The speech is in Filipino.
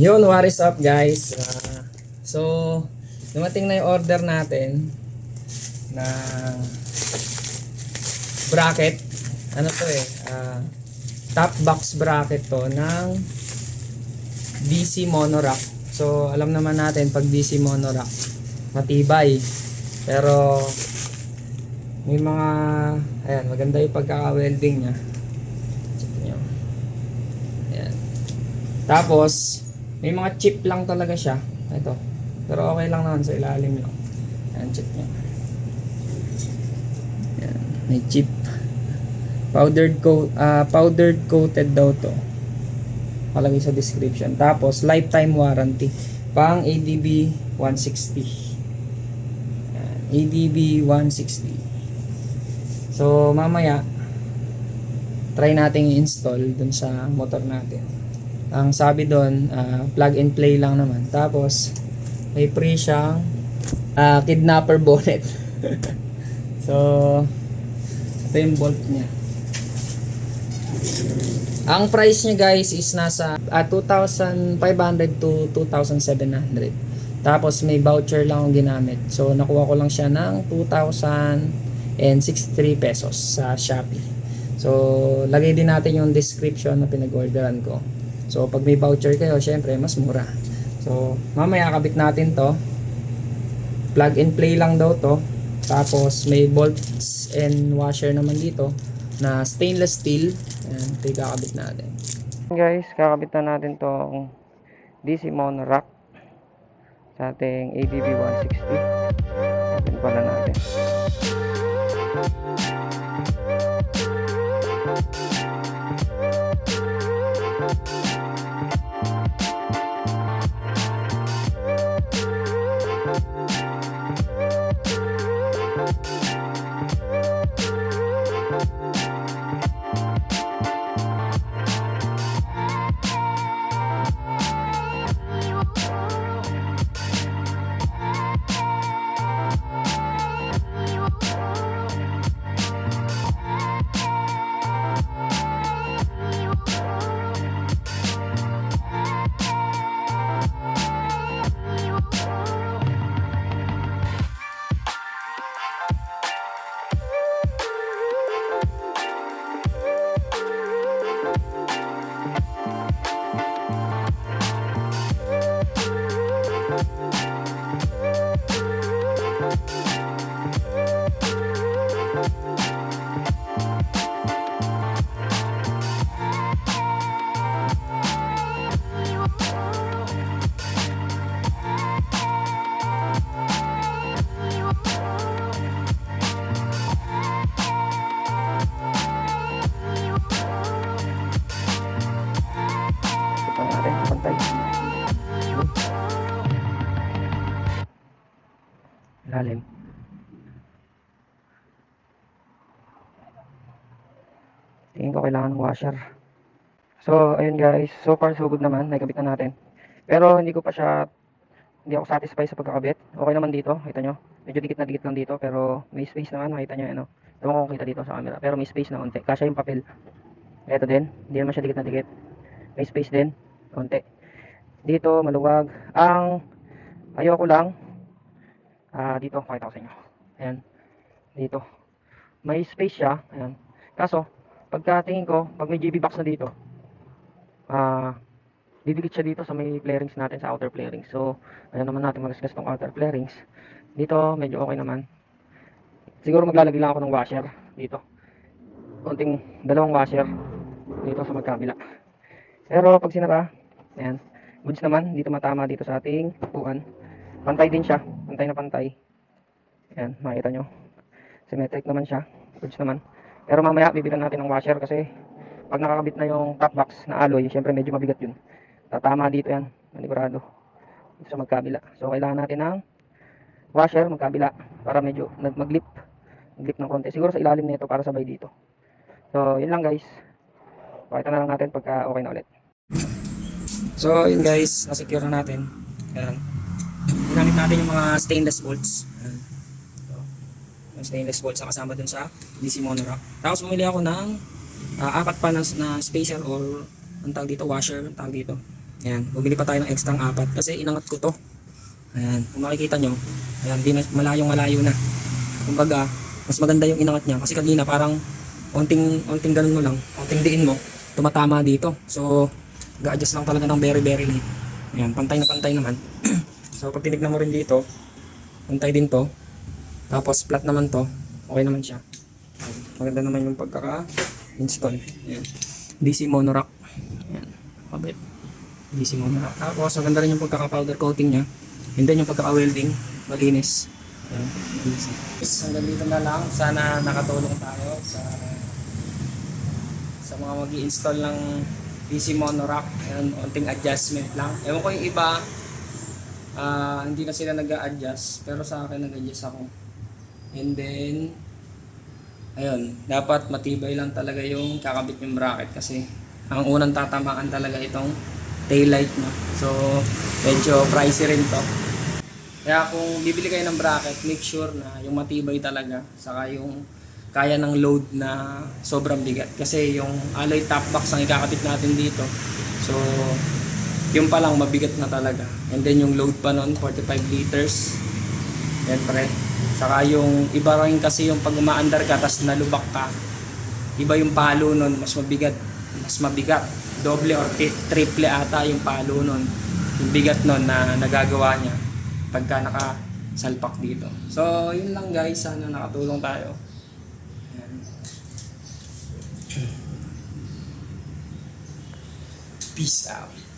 Yun, what is up guys? Ah, so, dumating na yung order natin na bracket. Ano to eh? ah, top box bracket to ng DC monorack. So, alam naman natin pag DC monorack, matibay. Pero, may mga, ayan, maganda yung pagkaka-welding niya. Check nyo. Ayan. Tapos, may mga chip lang talaga siya. Ito. Pero okay lang naman sa ilalim lang. Ayan, check nyo. Ayan, may chip. Powdered coat, ah powdered coated daw to. Palagay sa description. Tapos, lifetime warranty. Pang ADB 160. Ayan, ADB 160. So, mamaya, try nating i-install dun sa motor natin. Ang sabi doon, ah, plug and play lang naman. Tapos, may free siyang ah, kidnapper bonnet. so, ito yung bolt niya. Ang price niya guys is nasa ah, 2,500 to 2,700. Tapos may voucher lang akong ginamit. So nakuha ko lang siya ng 2,063 pesos sa Shopee. So lagay din natin yung description na pinag-orderan ko. So pag may voucher kayo, syempre mas mura. So mamaya kabit natin to. Plug and play lang daw to. Tapos may bolts and washer naman dito na stainless steel. Ayan, ito kakabit natin. Guys, kakabit na natin tong DC mono rack sa ating ADB 160. Open pala natin. Lalim. Tingin ko kailangan ng washer. So, ayun guys. So far, so good naman. Naikabit na natin. Pero hindi ko pa siya, hindi ako satisfied sa pagkakabit. Okay naman dito. Kita nyo. Medyo dikit na dikit lang dito. Pero may space naman. Makita nyo, ano. Ewan ko kita dito sa camera. Pero may space na konti. Kasya yung papel. Ito din. Hindi naman siya dikit na dikit. May space din. Konti. Dito, maluwag. Ang ayoko lang. Ah, dito, pakita ko sa inyo. Ayan. Dito. May space siya. Ayan. Kaso, pagkatingin ko, pag may JB box na dito, ah, didikit siya dito sa may flarings natin sa outer flarings. So, ayaw naman natin magasgas tong outer flarings. Dito, medyo okay naman. Siguro maglalagay lang ako ng washer dito. Konting dalawang washer dito sa magkabila. Pero pag sinara, ayan, goods naman, dito matama dito sa ating upuan. Pantay din siya, pantay na pantay. Ayan, makita nyo. Symmetric naman siya, goods naman. Pero mamaya, bibilan natin ng washer kasi pag nakakabit na yung top box na alloy, syempre medyo mabigat yun. Tatama dito yan, manigurado. Dito sa magkabila. So, kailangan natin ng washer, magkabila, para medyo mag-lip. Mag-lip ng konti. Siguro sa ilalim nito para sabay dito. So, yun lang guys. Pakita na lang natin pagka okay na ulit. So, yun guys, nasecure na natin. Ayan. Natin yung mga stainless bolts. Ayan. So, yung stainless bolts kasama dun sa DC monorack. Tapos bumili ako ng ah, apat pa na, na spacer or ang tawag dito, washer, ang tawag dito. Ayan, bumili pa tayo ng extra apat kasi inangat ko to. Ayan, kung makikita nyo, ayan, di na, malayong malayo na. Kumbaga, mas maganda yung inangat niya kasi kanina parang onting, onting ganun mo lang, onting diin mo, tumatama dito. So, ga-adjust lang talaga ng very very light. Ayan, pantay na pantay naman. so, pag tinignan mo rin dito, pantay din to. Tapos, flat naman to. Okay naman siya. Maganda naman yung pagkaka-install. Ayan. DC monorack. Ayan. Kabit. DC monorack. Tapos, maganda rin yung pagkaka-powder coating niya. And then yung pagkaka-welding. Malinis. Ayan. DC. Hanggang dito na lang. Sana nakatulong tayo sa sa mga mag install ng PC monorack. Ayan, onting adjustment lang. Ewan ko yung iba, ah, hindi na sila nag adjust pero sa akin nag-adjust ako. And then, ayun, dapat matibay lang talaga yung kakabit yung bracket kasi ang unang tatamaan talaga itong taillight mo. So, medyo pricey rin to. Kaya kung bibili kayo ng bracket, make sure na yung matibay talaga, saka yung kaya ng load na sobrang bigat. Kasi yung alloy top box ang ikakabit natin dito. So, yung pa lang mabigat na talaga. And then yung load pa nun, 45 liters. Siyempre. Saka yung iba rin kasi yung pag umaandar ka, tapos nalubak ka, iba yung palo nun, mas mabigat. Mas mabigat. Doble or triple ata yung palo nun. Yung bigat nun na nagagawa niya pagka nakasalpak dito. So, yun lang guys. Sana nakatulong tayo. Peace out.